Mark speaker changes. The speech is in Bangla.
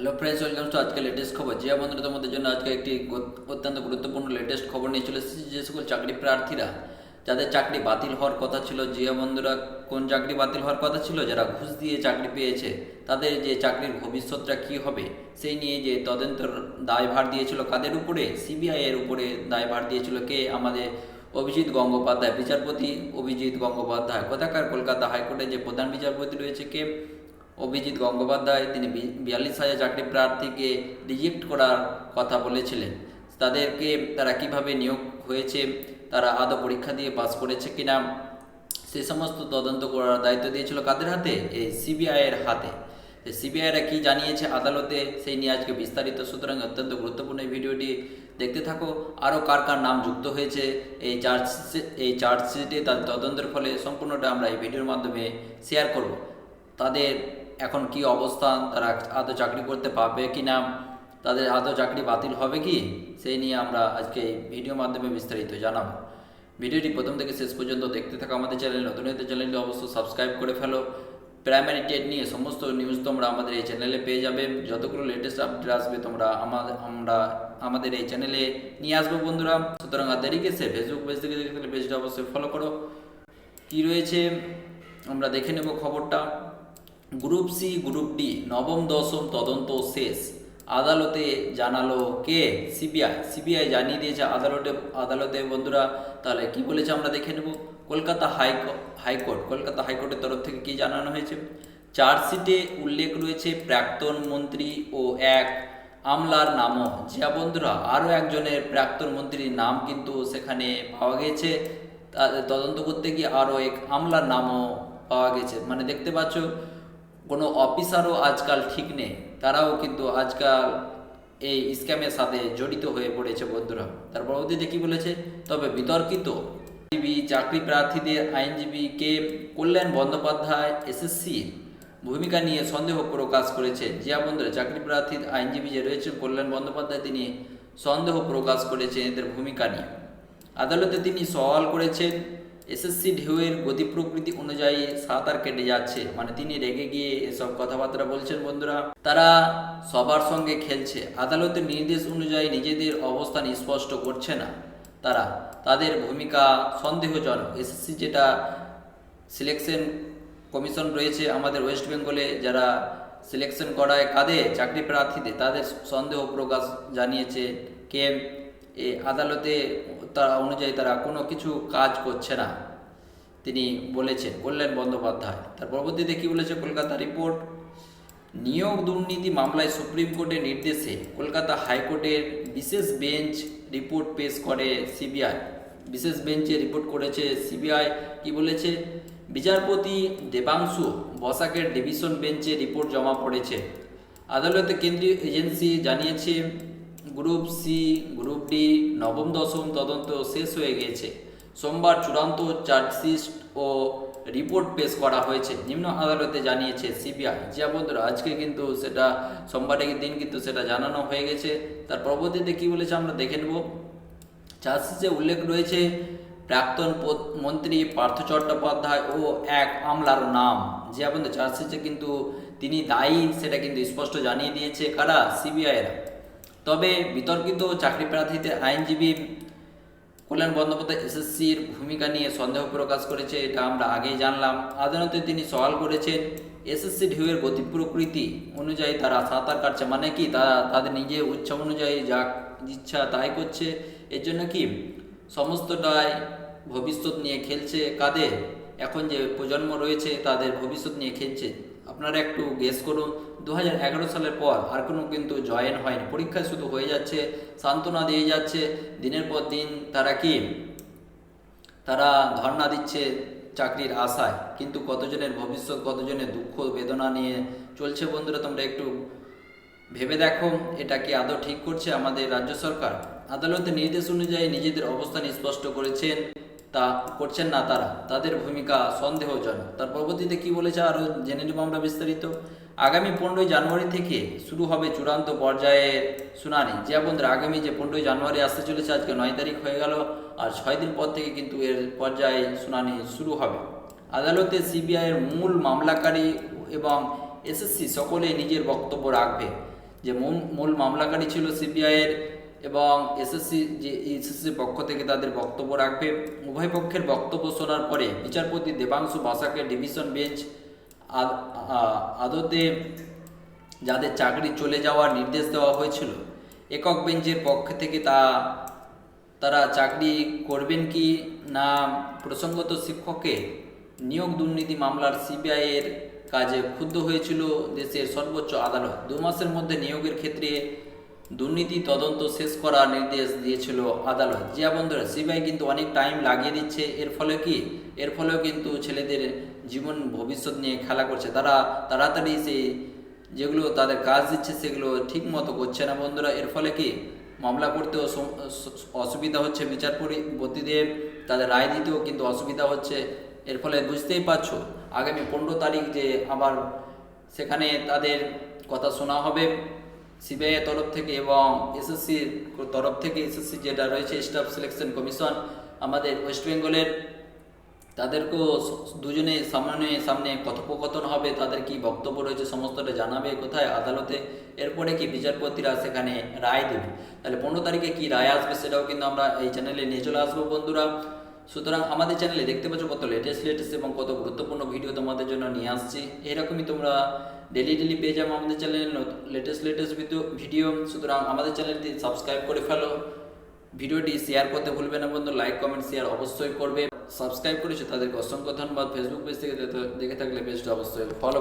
Speaker 1: হ্যালো ফ্রেন্ডস ওয়েলকাম টু আজকে লেটেস্ট খবর। যে বন্ধুরা, তোমাদের জন্য আজকে একটি অত্যন্ত গুরুত্বপূর্ণ লেটেস্ট খবর নিয়ে চলে এসেছি, যে সকল চাকরি প্রার্থীরা, যাদের চাকরি বাতিল হওয়ার কথা ছিল, জিয়া বন্ধুরা, কোন চাকরি বাতিল হওয়ার কথা ছিল, যারা ঘুষ দিয়ে চাকরি পেয়েছে, তাদের যে চাকরির ভবিষ্যৎটা কি হবে, সেই নিয়ে যে তদন্তের দায়ভার দিয়েছিল কাদের উপরে? সিবিআই এর উপরে দায়ভার দিয়েছিল কে? আমাদের অভিজিৎ গঙ্গোপাধ্যায়, বিচারপতি অভিজিৎ গঙ্গোপাধ্যায়, কোথাকার কলকাতা হাইকোর্টের যে প্রধান বিচারপতি রয়েছে কে? অভিজিৎ গঙ্গোপাধ্যায়, তিনি বিয়াল্লিশ হাজার চাকরি প্রার্থীকে রিজেক্ট করার কথা বলেছিলেন। তাদেরকে তারা কীভাবে নিয়োগ হয়েছে, তারা আদৌ পরীক্ষা দিয়ে পাস করেছে কিনা, সে সমস্ত তদন্ত করার দায়িত্ব দিয়েছিল কাদের হাতে? এই সিবিআই এর হাতে। সিবিআইরা কি জানিয়েছে আদালতে, সেই নিয়ে আজকে বিস্তারিত। সুতরাং অত্যন্ত গুরুত্বপূর্ণ এই ভিডিওটি দেখতে থাকো। আরও কার কার নাম যুক্ত হয়েছে, এই চার্জ এই চার্জশিটে তার তদন্তের ফলে সম্পূর্ণটা আমরা এই ভিডিওর মাধ্যমে শেয়ার করব। তাদের এখন কি অবস্থান তারা আদৌ চাকরি করতে পারবে কি না? তাদের আদৌ চাকরি বাতিল হবে কি? সেই নিয়ে আমরা আজকে এই ভিডিওর মাধ্যমে বিস্তারিত জানাব। ভিডিওটি প্রথম থেকে শেষ পর্যন্ত দেখতে থাকা আমাদের চ্যানেল। নতুন হতে চ্যানেলটি অবশ্যই সাবস্ক্রাইব করে ফেলো। প্রাইমারি টেট নিয়ে সমস্ত নিউজ তোমরা আমাদের এই চ্যানেলে পেয়ে যাবে। যতগুলো লেটেস্ট আপডেট আসবে তোমরা আমাদের আমরা আমাদের এই চ্যানেলে নিয়ে আসব বন্ধুরা। সুতরাং আর দেরি সে ফেসবুক পেজ থেকে দেখতে পেজটা অবশ্যই ফলো করো। কী রয়েছে? আমরা দেখে নেব খবরটা। গ্রুপ সি, গ্রুপ ডি, নবম, দশম, তদন্ত শেষ। আদালতে জানালো কে? সিবিআই। সিবিআই জানিয়ে দিয়েছে আদালতে আদালতে, বন্ধুরা, তাহলে কি বলেছে আমরা দেখে নেব। Kolkata Haiko- high court. কলকাতা হাইকোর্টের তরফ থেকে কি জানানো হয়েছে? চার্জশিটে উল্লেখ রয়েছে প্রাক্তন মন্ত্রী ও এক আমলার নামও। যা বন্ধুরা, আরও একজনের প্রাক্তন মন্ত্রীর নাম কিন্তু সেখানে পাওয়া গেছে। তদন্ত করতে গিয়ে আরও এক আমলার নামও পাওয়া গেছে। মানে দেখতে পাচ্ছ কোনো অফিসারও আজকাল ঠিক নেই। তারাও কিন্তু আজকাল এই স্ক্যামের সাথে জড়িত হয়ে পড়েছে বন্ধুরা। তার পরবর্তীতে কি বলেছে? তবে বিতর্কিত। আইনজীবী, চাকরি প্রার্থীদের আইনজীবী কে? কল্যাণ বন্দ্যোপাধ্যায় এসএসসি ভূমিকা নিয়ে সন্দেহ প্রকাশ করেছে। জিয়া বন্ধুরা, চাকরি প্রার্থী আইনজীবী যে রয়েছেন কল্যাণ বন্দ্যোপাধ্যায়, তিনি সন্দেহ প্রকাশ করেছেন এদের ভূমিকা নিয়ে। আদালতে তিনি সওয়াল করেছেন এসএসসি ঢেউয়ের গতি প্রকৃতি অনুযায়ী সাঁতার কেটে যাচ্ছে। মানে তিনি রেগে গিয়ে এসব কথাবার্তা বলছেন বন্ধুরা। তারা সবার সঙ্গে খেলছে। আদালতের নির্দেশ অনুযায়ী নিজেদের অবস্থান স্পষ্ট করছে না তারা। তাদের ভূমিকা সন্দেহজনক। এসএসসি যেটা সিলেকশন কমিশন রয়েছে আমাদের ওয়েস্ট বেঙ্গলে যারা সিলেকশন করায় কাদের? চাকরি প্রার্থীদের। তাদের সন্দেহ প্রকাশ জানিয়েছে কে এ আদালতে তারা অনুযায়ী তারা কোনো কিছু কাজ করছে না। তিনি বলেছেন, কল্যাণ বন্দ্যোপাধ্যায়। তার পরবর্তীতে কি বলেছে কলকাতা রিপোর্ট? নিয়োগ দুর্নীতি মামলায় সুপ্রিম কোর্টের নির্দেশে কলকাতা হাইকোর্টের বিশেষ বেঞ্চ রিপোর্ট পেশ করে সিবিআই। বিশেষ বেঞ্চে রিপোর্ট করেছে সিবিআই। কি বলেছে? বিচারপতি দেবাংশু বসাকের ডিভিশন বেঞ্চে রিপোর্ট জমা পড়েছে। আদালতে কেন্দ্রীয় এজেন্সি জানিয়েছে গ্রুপ সি গ্রুপ ডি নবম, দশম, তদন্ত শেষ হয়ে গিয়েছে। সোমবার চূড়ান্ত চার্জশিট ও রিপোর্ট পেশ করা হয়েছে। নিম্ন আদালতে জানিয়েছে সিবিআই। যা বন্ধুরা আজকে কিন্তু সেটা, সোমবারের দিন কিন্তু সেটা জানানো হয়ে গেছে। তার পরবর্তীতে কি বলেছে আমরা দেখে নেব। চার্জশিটে উল্লেখ রয়েছে, প্রাক্তন মন্ত্রী পার্থ চট্টোপাধ্যায় ও এক আমলার নাম। যে আপনাদের চার্জশিটে কিন্তু তিনি দায়ী, সেটা কিন্তু স্পষ্ট জানিয়ে দিয়েছে কারা? সিবিআইরা। তবে বিতর্কিত চাকরি প্রার্থীদের আইনজীবী কল্যাণ বন্দ্যোপাধ্যায় এসএসসির ভূমিকা নিয়ে সন্দেহ প্রকাশ করেছে, এটা আমরা আগেই জানলাম। আদালতে তিনি সওয়াল করেছেন, এসএসসি ঢেউয়ের গতি প্রকৃতি অনুযায়ী তারা সাঁতার কাটছে মানে কি? তারা তাদের নিজের ইচ্ছা অনুযায়ী যা ইচ্ছা তাই করছে, এর জন্য কি? সমস্তটাই ভবিষ্যৎ নিয়ে খেলছে কাদের? এখন যে প্রজন্ম রয়েছে, তাদের ভবিষ্যৎ নিয়ে খেলছে। আপনারা একটু গেস করুন দু হাজার এগারো সালের পর আর কোনো কিন্তু জয়েন হয়নি। পরীক্ষা শুধু হয়ে যাচ্ছে, সান্ত্বনা দিয়ে যাচ্ছে। দিনের পর দিন তারা কি? তারা ধর্ণা দিচ্ছে চাকরির আশায়। কিন্তু কতজনের ভবিষ্যৎ, কতজনের দুঃখ, বেদনা নিয়ে চলছে বন্ধুরা, তোমরা একটু ভেবে দেখো। এটা কি আদৌ ঠিক করছে আমাদের রাজ্য সরকার? আদালতের নির্দেশ অনুযায়ী নিজেদের অবস্থান স্পষ্ট করেছেন। তা করছেন না তারা, তাদের ভূমিকা সন্দেহজনক। তার পরবর্তীতে কি বলেছে আরও জেনে নেব আমরা বিস্তারিত। আগামী পনেরোই জানুয়ারি থেকে শুরু হবে চূড়ান্ত পর্যায়ের শুনানি। যে বন্ধুরা, আগামী যে পনেরোই জানুয়ারি আসতে চলেছে, আজকে নয় তারিখ হয়ে গেল আর ছয় দিন পর থেকে কিন্তু এর পর্যায়ে শুনানি শুরু হবে। আদালতে সিবিআইয়ের মূল মামলাকারী এবং এসএসসি সকলে নিজের বক্তব্য রাখবে। যে মূল মূল মামলাকারী ছিল সিবিআইয়ের এবং এসএসসি যে এসএসসি পক্ষ থেকে তাদের বক্তব্য রাখবে। উভয় পক্ষের বক্তব্য শোনার পরে বিচারপতি দেবাংশু বাসাকে ডিভিশন বেঞ্চ আদতে যাদের চাকরি চলে যাওয়ার নির্দেশ দেওয়া হয়েছিল, একক বেঞ্চের পক্ষ থেকে তা, তারা চাকরি করবেন কি না প্রসঙ্গত শিক্ষককে নিয়োগ দুর্নীতি মামলার সিবিআইয়ের কাজে ক্ষুব্ধ হয়েছিল দেশের সর্বোচ্চ আদালত। দু মাসের মধ্যে নিয়োগের ক্ষেত্রে দুর্নীতি তদন্ত শেষ করার নির্দেশ দিয়েছিল আদালত। জিয়া বন্ধুরা, সিবিআই কিন্তু অনেক টাইম লাগিয়ে দিচ্ছে। এর ফলে কি? এর ফলেও কিন্তু ছেলেদের জীবন ভবিষ্যৎ নিয়ে খেলা করছে। তারা তাড়াতাড়ি সেই যেগুলো তাদের কাজ দিচ্ছে সেগুলো ঠিক মতো করছে না বন্ধুরা। এর ফলে কি? মামলা করতেও অসুবিধা হচ্ছে বিচারপতিদের তাদের রায় দিতেও কিন্তু অসুবিধা হচ্ছে। এর ফলে বুঝতেই পারছ, আগামী পনেরো তারিখ যে আবার সেখানে তাদের কথা শোনা হবে। সিবিআই তরফ থেকে এবং এসএসসির তরফ থেকে এসএসসি যেটা রয়েছে স্টাফ সিলেকশন কমিশন আমাদের ওয়েস্ট বেঙ্গলের তাদেরকেও দুজনে সামনে সামনে কথোপকথন হবে, তাদের কি বক্তব্য রয়েছে সমস্তটা জানাবে কোথায়, আদালতে, এরপরে কি বিচারপতিরা সেখানে রায় দেবে। তাহলে পনেরো তারিখে কি রায় আসবে সেটাও কিন্তু আমরা এই চ্যানেলে নিয়ে চলে আসব বন্ধুরা। সুতরাং আমাদের চ্যানেলে দেখতে পাচ্ছ কত লেটেস্ট লেটেস্ট এবং কত গুরুত্বপূর্ণ ভিডিও তোমাদের জন্য নিয়ে আসছি। এরকমই তোমরা ডেলি ডেলি পেয়ে যাব আমাদের চ্যানেলে লেটেস্ট লেটেস্ট ভিডিও সুতরাং আমাদের চ্যানেলটি সাবস্ক্রাইব করে ফেলো। ভিডিওটি শেয়ার করতে ভুলবে না বন্ধু লাইক কমেন্ট শেয়ার অবশ্যই করবে। সাবস্ক্রাইব করেছ তাদেরকে অসংখ্য ধন্যবাদ। ফেসবুক পেজ থেকে দেখে থাকলে পেজটা অবশ্যই ফলো